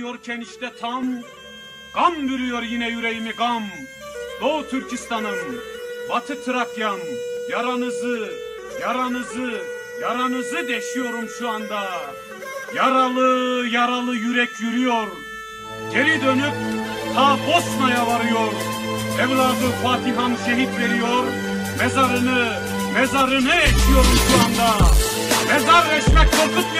gidiyorken işte tam Gam bürüyor yine yüreğimi gam. Doğu Türkistan'ım Batı Trakya'm Yaranızı, yaranızı, yaranızı deşiyorum şu anda. Yaralı, yaralı yürek yürüyor. Geri dönüp ta Bosna'ya varıyor. Evladı Fatihan şehit veriyor. Mezarını, mezarını eşiyorum şu anda. Mezar eşmek korkutmuyor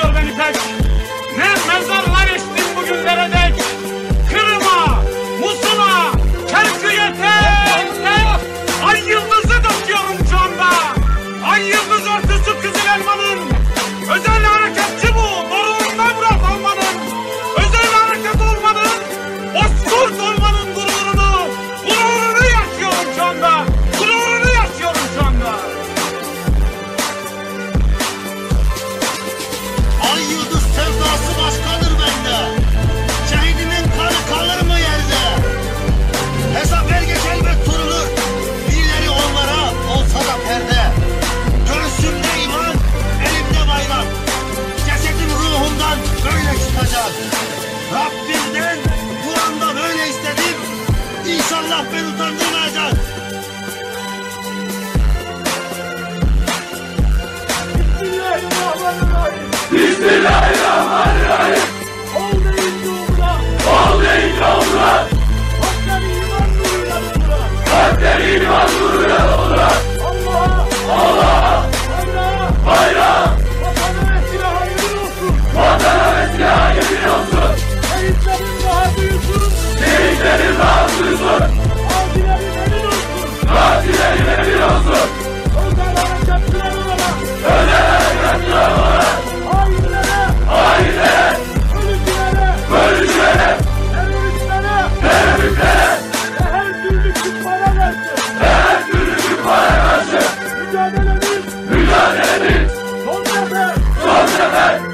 Don't stop it! Don't stop it!